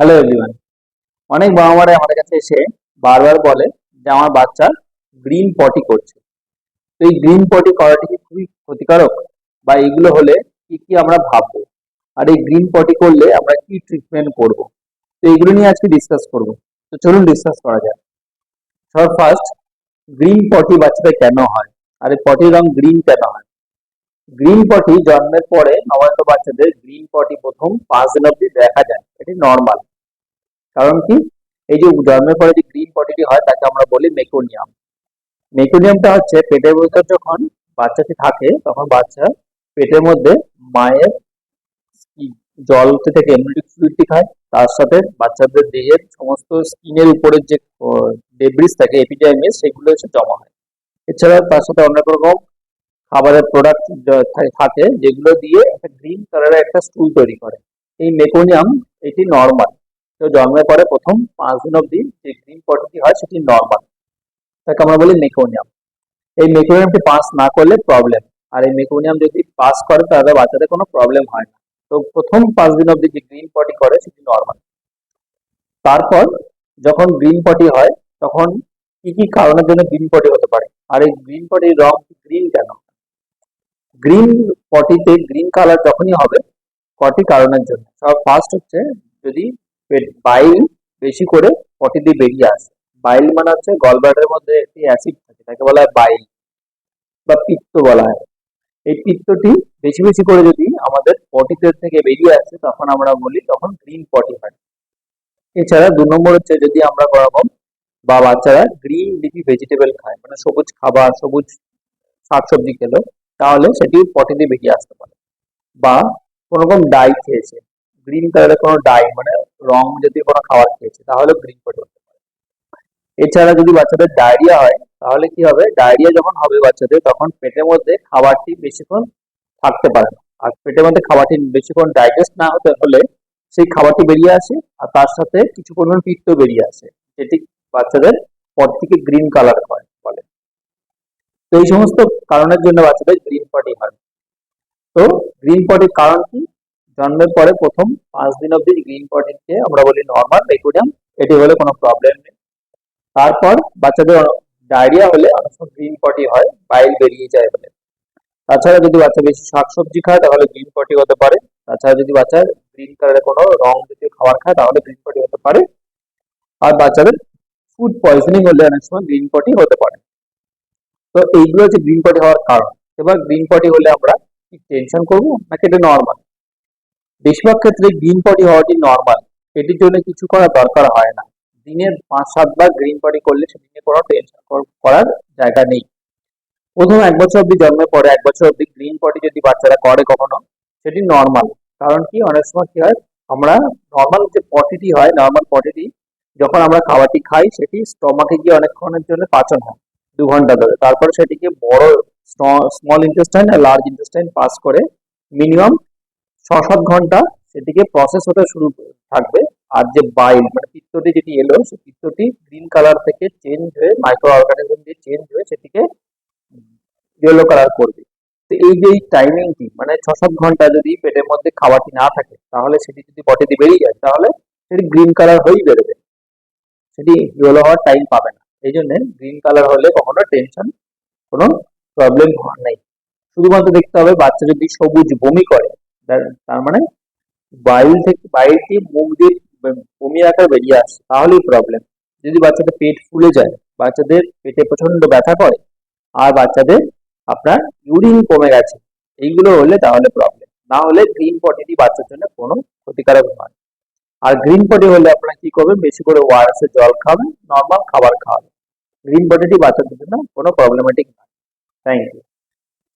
Hello everyone অনেক বাবা মারা আমাদের কাছে এসে বারবার বলে যে আমার বাচ্চা গ্রিন পটি করছে। তো এই গ্রিন পটি করাটা কি খুবই ক্ষতিকারক? বা এগুলো হলে কি কি আমরা ভাববো? আর এই গ্রিন পটি করলে আমরা কি ট্রিটমেন্ট করব? তো এইগুলো নিয়ে আজকে ডিসকাস করব। তো চলুন ডিসকাস করা যাক। সব ফার্স্ট গ্রিন পটি বাচ্চাদের কেন হয়? আর এই পটির রং গ্রিন কেন হয়? গ্রিন পটি জন্মের পরে নবায়িত বাচ্চাদের গ্রিন পটি প্রথম পাঁচ দিন অবধি দেখা যায়। এটি নর্মাল কারণ কি? এই যে জন্মের পরে যে গ্রিন পটিটি হয়, তাকে আমরা বলি মেকোনিয়াম মেকোনিয়ামটা হচ্ছে পেটের ভিতর যখন বাচ্চাটি থাকে, তখন বাচ্চা পেটের মধ্যে মায়ের জল থেকে এমনিটি ফ্লুইডটি খায়, তার সাথে বাচ্চাদের দেহের সমস্ত স্কিনের উপরের যে ডেব্রিস থাকে এপিডাইমিস সেগুলো হচ্ছে জমা হয়। এছাড়া তার সাথে অনেক রকম খাবারের প্রোডাক্ট থাকে, যেগুলো দিয়ে একটা গ্রিন কালারের একটা স্টুল তৈরি করে। এই মেকোনিয়াম এটি নর্মাল তো জন্মের পরে প্রথম পাঁচ দিন অবধি যে গ্রিন পটিটি হয়, সেটি নর্মাল তাকে আমরা বলি মেকোনিয়াম এই মেকোনিয়ামটি পাস না করলে প্রবলেম আর এই মেকোনিয়াম যদি পাস করে, তাহলে বাচ্চাদের কোনো প্রবলেম হয় না। তো প্রথম পাঁচ দিন অবধি যে গ্রিন পটি করে, সেটি নর্মাল তারপর যখন গ্রিন পটি হয়, তখন কি কি কারণের জন্য গ্রিন পটি হতে পারে? আর এই গ্রিন পটির রং গ্রিন কেন? গ্রিন পটিতে গ্রিন কালার যখনই হবে কটি কারণের জন্য। সব ফার্স্ট হচ্ছে যদি বাইল বেশি করে পটি দিয়ে বেরিয়ে আসে। বাইল মানে হচ্ছে গলব্লাডারের মধ্যে একটি অ্যাসিড থাকে, তাকে বলা হয় বাইল বা পিত্ত বলা হয়। এই পিত্তটি বেশি বেশি করে যদি আমাদের পটিতে থেকে বেরিয়ে আসে, তখন আমরা বলি তখন গ্রিন পটি হয়। এছাড়া দু নম্বর হচ্ছে যদি আমরা কোরকম বা বাচ্চারা গ্রিন লিফি ভেজিটেবল খায় মানে সবুজ খাবার, সবুজ শাকসবজি খেলো, তাহলে সেটি পটিতে বেরিয়ে আসতে পারে। বা কোনো রকম ডাই খেয়েছে গ্রিন কালারের কোনো ডাই মানে রং যদি কোনো খাবার খেয়েছে, তাহলে গ্রিন পটি হতে পারে। এছাড়া যদি বাচ্চাদের ডায়রিয়া হয়, তাহলে কি হবে? ডায়রিয়া যখন হবে বাচ্চাদের, তখন পেটের মধ্যে খাবারটি বেশিক্ষণ থাকতে পারে আর পেটের মধ্যে খাবারটি বেশিক্ষণ ডাইজেস্ট না হতে হলে সেই খাবারটি বেরিয়ে আসে, আর তার সাথে কিছু পরিমাণ পিত্ত বেরিয়ে আসে, যেটি বাচ্চাদের পর থেকে গ্রিন কালার হয় বলে। তো এই সমস্ত কারণের জন্য বাচ্চাদের গ্রিন পটি হয়। তো গ্রিন পটির কারণ কি? জন্মের পরে প্রথম পাঁচ দিন অবধি গ্রিন পটিকে আমরা বলি নর্মাল রেকুডিয়াম এটি হলে কোনো প্রবলেম নেই। তারপর বাচ্চাদের ডায়রিয়া হলে অনেক সময় গ্রিন পটি হয় বাইল বেরিয়ে যায় বলে। তাছাড়া যদি বাচ্চা বেশি শাকসবজি খায়, তাহলে গ্রিন পটি হতে পারে। তাছাড়া যদি বাচ্চা গ্রিন কালারের কোনো রং জাতীয় খাবার খায়, তাহলে গ্রিন পটি হতে পারে। আর বাচ্চাদের ফুড পয়জনিং হলে অনেক সময় গ্রিন পটি হতে পারে। তো এইগুলো হচ্ছে গ্রিন পটি হওয়ার কারণ। এবার গ্রিন পটি হলে আমরা টেনশন করব? নাকি এটা নর্মাল বেশিরভাগ ক্ষেত্রে গ্রিন পটি হওয়াটি নর্মাল এটির জন্য কিছু করার দরকার হয় না। দিনে পাঁচ সাতবার গ্রিন পটি করলে সেদিনে কোনো টেনশন করার জায়গা নেই। প্রথম এক বছর অব্দি জন্মের পরে এক বছর অবধি গ্রিন পটি যদি বাচ্চারা করে কখনো, সেটি নর্মাল কারণ কি? অনেক সময় কি হয়? আমরা নর্মাল যে পটিটি হয় নর্মাল পটিটি যখন আমরা খাবারটি খাই, সেটি স্টমাকে গিয়ে অনেকক্ষণের জন্য পাচন হয়, দু ঘণ্টা ধরে। তারপরে সেটিকে বড় স্মল ইন্টেস্টাইন আর লার্জ ইন্টেস্টাইন পাস করে মিনিমাম ছ সাত ঘণ্টা সেটিকে প্রসেস হতে শুরু থাকবে। আর যে বাইল মানে পিত্তটি যেটি এলো, সেই পিত্তটি গ্রিন কালার থেকে চেঞ্জ হয়ে মাইক্রো অর্গানিজম দিয়ে চেঞ্জ হয়ে সেটিকে ইয়েলো কালার করবে। তো এই যে এই টাইমিংটি মানে ছ সাত ঘণ্টা যদি পেটের মধ্যে খাবারটি না থাকে, তাহলে সেটি যদি পটিতে বেরিয়ে যায়, তাহলে সেটি গ্রিন কালার হয়েই বেরোবে। সেটি ইয়েলো হওয়ার টাইম পাবে না। এই জন্য গ্রিন কালার হলে কখনো টেনশন কোনো প্রবলেম নেই। শুধুমাত্র দেখতে হবে বাচ্চা যদি সবুজ বমি করে, তার- মানে বাইল থেকে বাইলটি মুখ দিয়ে বমি আকার বেরিয়ে আসছে তাহলেই প্রবলেম যদি বাচ্চাদের পেট ফুলে যায়, বাচ্চাদের পেটে প্রচণ্ড ব্যথা করে, আর বাচ্চাদের আপনার ইউরিন কমে গেছে, এইগুলো হলে তাহলে প্রবলেম না হলে গ্রিন পটিটি বাচ্চার জন্য কোনো ক্ষতিকারক নয়। আর গ্রিন পটি হলে আপনারা কি করবেন, বেশি করে ওয়ারেস এর জল খাবেন নর্মাল খাবার খাওয়াবেন। গ্রিন পটিটি বাচ্চাদের জন্য কোনো প্রবলেমেটিক নয়। Thank you.